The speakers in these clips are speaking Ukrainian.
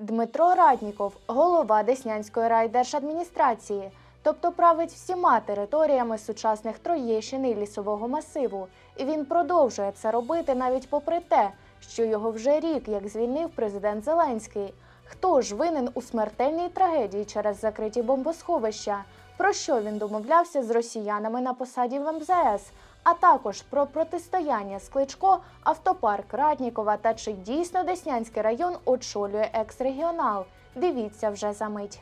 Дмитро Ратніков, голова Деснянської райдержадміністрації, тобто править всіма територіями сучасних Троєщини і лісового масиву. І він продовжує це робити навіть попри те, що його вже рік як звільнив президент Зеленський. Хто ж винен у смертельній трагедії через закриті бомбосховища? Про що він домовлявся з росіянами на посаді в МЗС? А також про протистояння з Кличко, автопарк Ратнікова та чи дійсно Деснянський район очолює екс-регіонал. Дивіться вже за мить.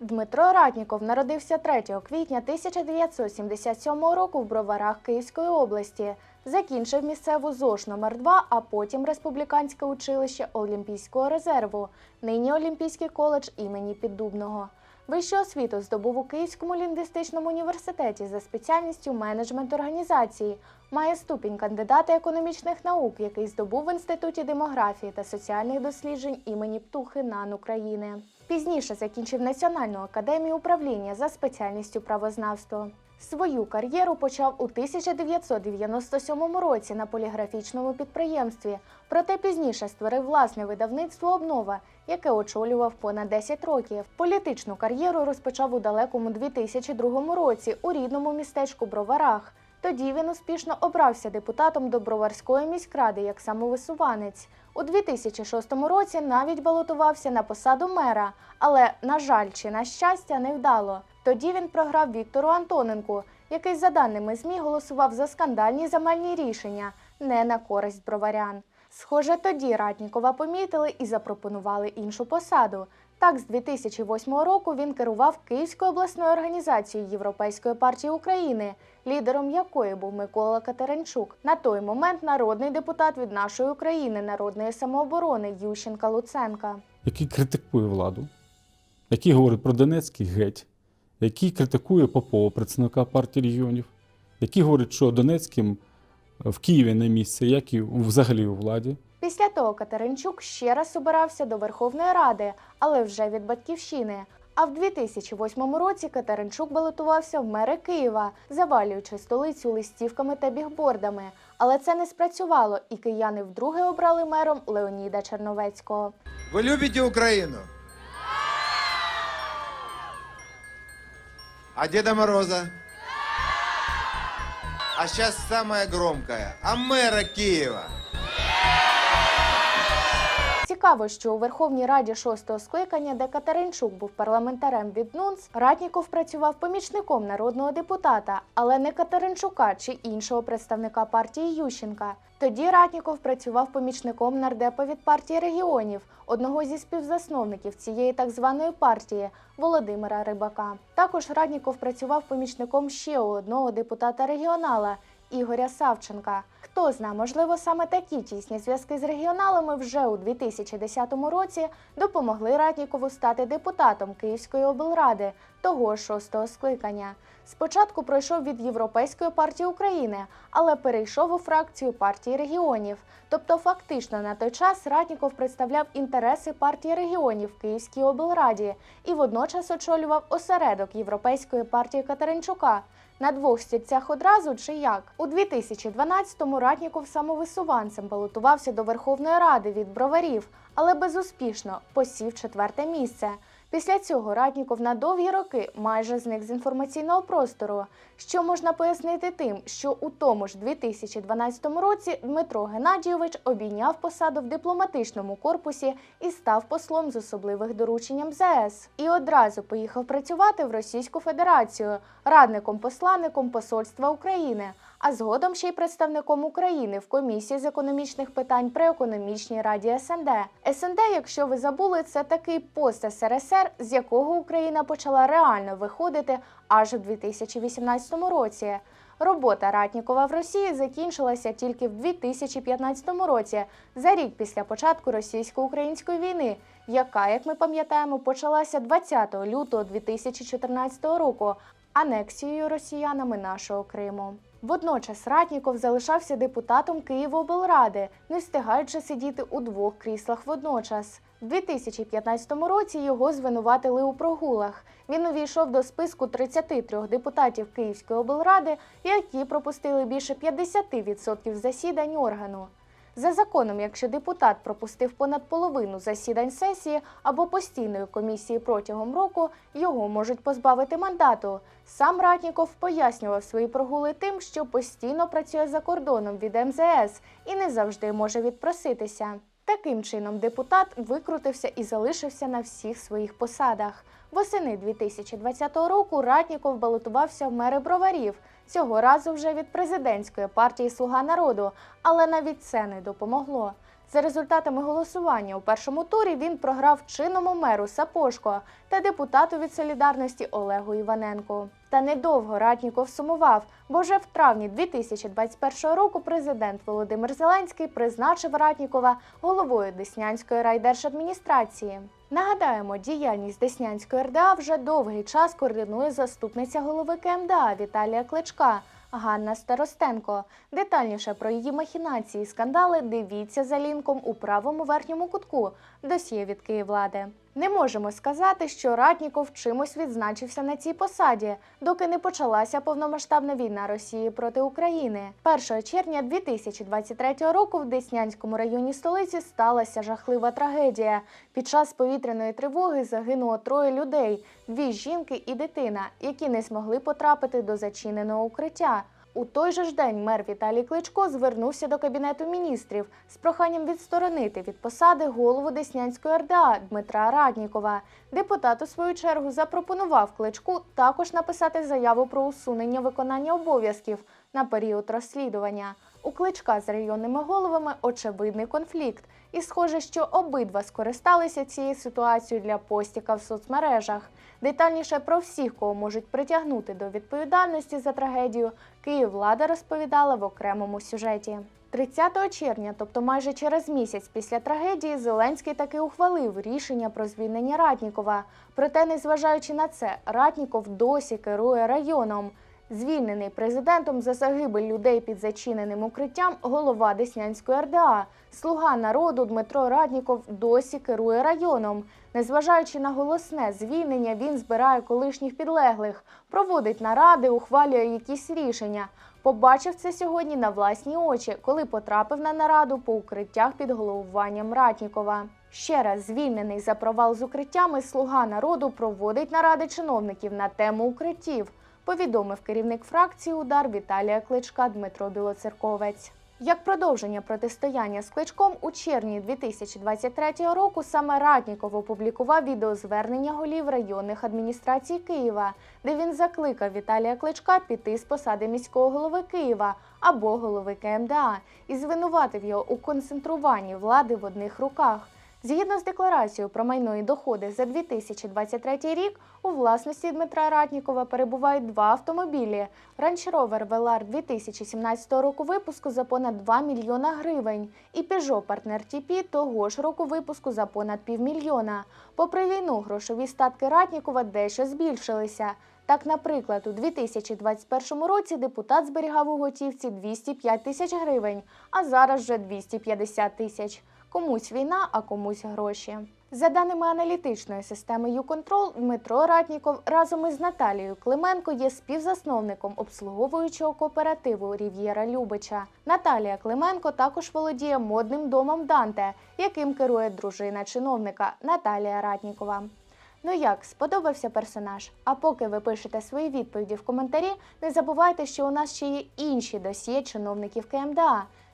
Дмитро Ратніков народився 3 квітня 1977 року в Броварах Київської області. Закінчив місцеву ЗОЖ номер 2 а потім Республіканське училище Олімпійського резерву, нині Олімпійський коледж імені Піддубного. Вищу освіту здобув у Київському лінгвістичному університеті за спеціальністю менеджмент організації. Має ступінь кандидата економічних наук, який здобув в Інституті демографії та соціальних досліджень імені Птухи НАН України. Пізніше закінчив Національну академію управління за спеціальністю правознавство. Свою кар'єру почав у 1997 році на поліграфічному підприємстві, проте пізніше створив власне видавництво Обнова, яке очолював понад 10 років. Політичну кар'єру розпочав у далекому 2002 році у рідному містечку Броварах. Тоді він успішно обрався депутатом до Броварської міськради як самовисуванець. У 2006 році навіть балотувався на посаду мера, але, на жаль, чи на щастя, не вдало. Тоді він програв Віктору Антоненку, який, за даними ЗМІ, голосував за скандальні земельні рішення, не на користь броварян. Схоже, тоді Ратнікова помітили і запропонували іншу посаду. Так, з 2008 року він керував Київською обласною організацією Європейської партії України, лідером якої був Микола Катеринчук. На той момент народний депутат від нашої України, народної самооборони Ющенка Луценка. який критикує владу, який говорить про Донецький геть, який критикує Попова, представника партії регіонів, який говорить, що Донецьким в Києві не місце, як і взагалі у владі. Після того Катеринчук ще раз обирався до Верховної Ради, але вже від батьківщини. А в 2008 році Катеринчук балотувався в мери Києва, завалюючи столицю листівками та бігбордами. Але це не спрацювало, і кияни вдруге обрали мером Леоніда Черновецького. Вы любите Украину? А Деда Мороза? А сейчас самое громкое. А мэра Киева? Цікаво, що у Верховній Раді шостого скликання, де Катеринчук був парламентарем від НУНС, Ратніков працював помічником народного депутата, але не Катеринчука чи іншого представника партії Ющенка. Тоді Ратніков працював помічником нардепа від партії регіонів, одного зі співзасновників цієї так званої партії Володимира Рибака. Також Ратніков працював помічником ще одного депутата регіонала Ігоря Савченка. Хто зна, можливо, саме такі тісні зв'язки з регіоналами вже у 2010 році допомогли Ратнікову стати депутатом Київської облради того шостого скликання. Спочатку пройшов від Європейської партії України, але перейшов у фракцію партії регіонів. Тобто, фактично на той час Ратніков представляв інтереси партії регіонів в Київській облраді і водночас очолював осередок Європейської партії Катеринчука. На двох стільцях одразу чи як? У 2012-му Ратніков самовисуванцем балотувався до Верховної Ради від броварів, але безуспішно посів четверте місце. Після цього Ратніков на довгі роки майже зник з інформаційного простору, що можна пояснити тим, що у тому ж 2012 році Дмитро Геннадійович обійняв посаду в дипломатичному корпусі і став послом з особливих доручень МЗС. І одразу поїхав працювати в Російську Федерацію, радником-посланником Посольства України, а згодом ще й представником України в комісії з економічних питань при економічній раді СНД. СНД, якщо ви забули, це такий пост СРСР, з якого Україна почала реально виходити аж у 2018 році. Робота Ратнікова в Росії закінчилася тільки в 2015 році, за рік після початку російсько-української війни, яка, як ми пам'ятаємо, почалася 20 лютого 2014 року анексією росіянами нашого Криму. Водночас Ратніков залишався депутатом Києвоблради, не встигаючи сидіти у двох кріслах водночас. У 2015 році його звинуватили у прогулах. Він увійшов до списку 33 депутатів Київської облради, які пропустили більше 50% засідань органу. За законом, якщо депутат пропустив понад половину засідань сесії або постійної комісії протягом року, його можуть позбавити мандату. Сам Ратніков пояснював свої прогули тим, що постійно працює за кордоном від МЗС і не завжди може відпроситися. Таким чином, депутат викрутився і залишився на всіх своїх посадах. Восени 2020 року Ратніков балотувався в мери броварів. Цього разу вже від президентської партії Слуга народу, але навіть це не допомогло. За результатами голосування у першому турі він програв чинному меру Сапошко та депутату від солідарності Олегу Іваненку. Та недовго Ратніков сумував, бо вже в травні 2021 року президент Володимир Зеленський призначив Ратнікова головою Деснянської райдержадміністрації. Нагадаємо, діяльність Деснянської РДА вже довгий час координує заступниця голови КМДА Віталія Кличка. Ганна Старостенко. Детальніше про її махінації і скандали дивіться за лінком у правому верхньому кутку досьє від Київлади. Не можемо сказати, що Ратніков чимось відзначився на цій посаді, доки не почалася повномасштабна війна Росії проти України. 1 червня 2023 року в Деснянському районі столиці сталася жахлива трагедія. Під час повітряної тривоги загинуло троє людей: дві жінки і дитина, які не змогли потрапити до зачиненого укриття. У той же ж день мер Віталій Кличко звернувся до кабінету міністрів з проханням відсторонити від посади голову Деснянської РДА Дмитра Раднікова. Депутат у свою чергу запропонував кличку також написати заяву про усунення виконання обов'язків на період розслідування. У кличка з районними головами очевидний конфлікт, і схоже, що обидва скористалися цією ситуацією для постіка в соцмережах. Детальніше про всіх, кого можуть притягнути до відповідальності за трагедію, Київлада розповідала в окремому сюжеті. 30 червня, тобто майже через місяць після трагедії, Зеленський таки ухвалив рішення про звільнення Ратнікова. Проте, незважаючи на це, Ратніков досі керує районом. Звільнений президентом за загибель людей під зачиненим укриттям голова Деснянської РДА. Слуга народу Дмитро Радніков досі керує районом. Незважаючи на голосне звільнення, він збирає колишніх підлеглих, проводить наради, ухвалює якісь рішення. Побачив це сьогодні на власні очі, коли потрапив на нараду по укриттях під головуванням Ратнікова. Ще раз звільнений за провал з укриттями слуга народу проводить наради чиновників на тему укриттів повідомив керівник фракції Удар Віталія Кличка Дмитро Білоцерковець. Як продовження протистояння з кличком у червні 2023 року саме Ратніков опублікував відеозвернення голів районних адміністрацій Києва, де він закликав Віталія Кличка піти з посади міського голови Києва або голови КМДА і звинуватив його у концентруванні влади в одних руках. Згідно з декларацією про майно і доходи за 2023 рік, у власності Дмитра Ратнікова перебувають два автомобілі: Range Rover Velar 2017 року випуску за понад 2 мільйона гривень і Peugeot Partner TP того ж року випуску за понад півмільйона. Попри війну, грошові статки Ратнікова дещо збільшилися. Так, наприклад, у 2021 році депутат зберігав у готівці 205 тисяч гривень, а зараз вже 250 тисяч. Комусь війна, а комусь гроші. За даними аналітичної системи «Юконтрол», Дмитро Ратніков разом із Наталією Клименко є співзасновником обслуговуючого кооперативу Рів'єра Любича. Наталія Клименко також володіє модним домом Данте, яким керує дружина чиновника Наталія Ратнікова. Ну як, сподобався персонаж? А поки ви пишете свої відповіді в коментарі, не забувайте, що у нас ще є інші досьє чиновників КМДА.